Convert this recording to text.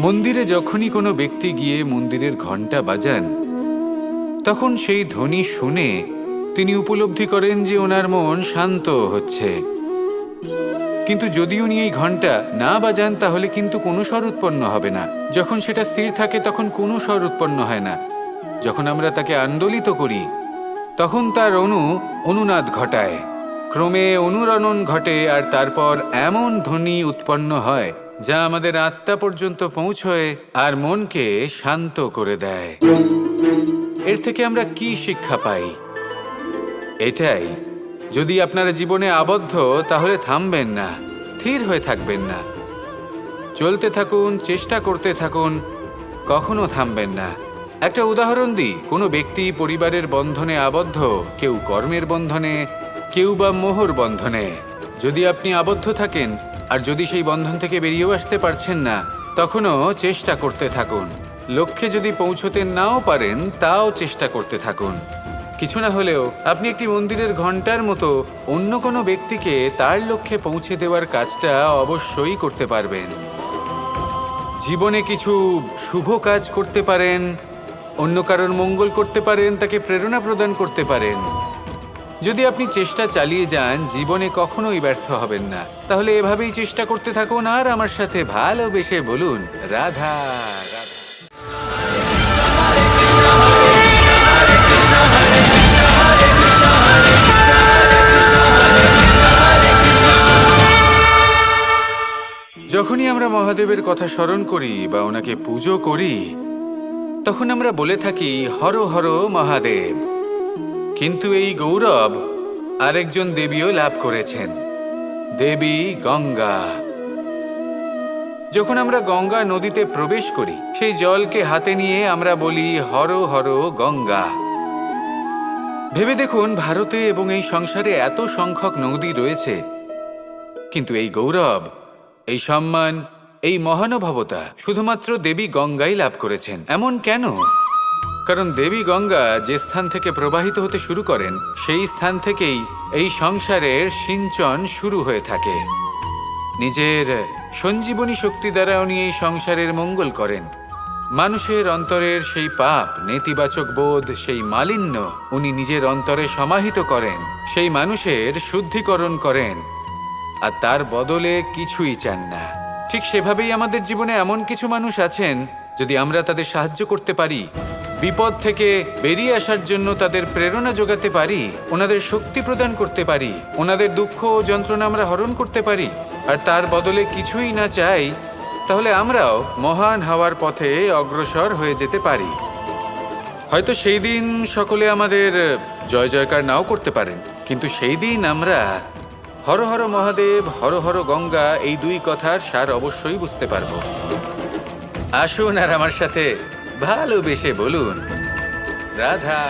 মন্দিরে যখনই কোনো ব্যক্তি গিয়ে মন্দিরের ঘণ্টা বাজান, তখন সেই ধ্বনি শুনে তিনি উপলব্ধি করেন যে ওনার মন শান্ত হচ্ছে। কিন্তু যদি উনি এই ঘণ্টা না বাজান, তাহলে কিন্তু কোনো স্বর উৎপন্ন হবে না। যখন সেটা স্থির থাকে, তখন কোনো স্বর উৎপন্ন হয় না। যখন আমরা তাকে আন্দোলিত করি, তখন তার অনু অনুনাদ ঘটায়। ক্রমে অনুরণন ঘটে আর তারপর এমন ধ্বনি উৎপন্ন হয়। যা আমাদের আত্মা পর্যন্ত পৌঁছয় আর মনকে শান্ত করে দেয়। এর থেকে আমরা কি শিক্ষা পাই? এটাই। যদি আপনারা জীবনে আবদ্ধ, তাহলে থামবেন না, স্থির হয়ে থাকবেন না। চলতে থাকুন, চেষ্টা করতে থাকুন, কখনো থামবেন না। একটা উদাহরণ দিই, কোনো ব্যক্তি পরিবারের বন্ধনে আবদ্ধ, কেউ কর্মের বন্ধনে, কেউ বা মোহর বন্ধনে। যদি আপনি আবদ্ধ থাকেন আর যদি সেই বন্ধন থেকে বেরিয়েও আসতে পারছেন না, তখনও চেষ্টা করতে থাকুন। লক্ষ্যে যদি পৌঁছতে নাও পারেন, তাও চেষ্টা করতে থাকুন। কিছু না হলেও আপনি একটি মন্দিরের ঘণ্টার মতো অন্য কোনো ব্যক্তিকে তার লক্ষ্যে পৌঁছে দেওয়ার কাজটা অবশ্যই করতে পারবেন। জীবনে কিছু শুভ কাজ করতে পারেন, অন্য কারোর মঙ্গল করতে পারেন, তাকে প্রেরণা প্রদান করতে পারেন। যদি আপনি চেষ্টা চালিয়ে যান, জীবনে কখনোই ব্যর্থ হবেন না। তাহলে এভাবেই চেষ্টা করতে থাকুন, আর আমার সাথে ভালোবেসে বলুন, রাধা যখনই আমরা মহাদেবের কথা স্মরণ করি বা ওনাকে পুজো করি, তখন আমরা বলে থাকি, হর হর মহাদেব। কিন্তু এই গৌরব আরেকজন দেবীও লাভ করেছেন। দেবী গঙ্গা। যখন আমরা গঙ্গা নদীতে প্রবেশ করি, সেই জলকে হাতে নিয়ে আমরা বলি, হর হর, গঙ্গা। ভেবে দেখুন, ভারতে এবং এই সংসারে এত সংখ্যক নদী রয়েছে। কিন্তু এই গৌরব, এই সম্মান, এই মহানুভবতা শুধুমাত্র দেবী গঙ্গাই লাভ করেছেন। এমন কেন? কারণ দেবী গঙ্গা যে স্থান থেকে প্রবাহিত হতে শুরু করেন, সেই স্থান থেকেই এই সংসারের সিঞ্চন শুরু হয়ে থাকে। নিজের সঞ্জীবনী শক্তি দ্বারা উনি এই সংসারের মঙ্গল করেন। মানুষের অন্তরের সেই পাপ, নেতিবাচক বোধ, সেই মালিন্য উনি নিজের অন্তরে সমাহিত করেন, সেই মানুষের শুদ্ধিকরণ করেন। আর তার বদলে কিছুই চান না। ঠিক সেভাবেই আমাদের জীবনে এমন কিছু মানুষ আছেন, যদি আমরা তাদের সাহায্য করতে পারি বিপদ থেকে বেরিয়ে আসার জন্য তাদের প্রেরণা যোগাতে পারি, ওনাদের শক্তি প্রদান করতে পারি, ওনাদের দুঃখ ও যন্ত্রণা আমরা হরণ করতে পারি, আর তার বদলে কিছুই না চাই, তাহলে আমরাও মহান হওয়ার পথে অগ্রসর হয়ে যেতে পারি। হয়তো সেই দিন সকলে আমাদের জয় জয়কার নাও করতে পারেন, কিন্তু সেই দিন আমরা হর হর মহাদেব, হর হর গঙ্গা এই দুই কথার সার অবশ্যই বুঝতে পারব। আসুন আর আমার সাথে ভালোবেসে বলুন। রাধা।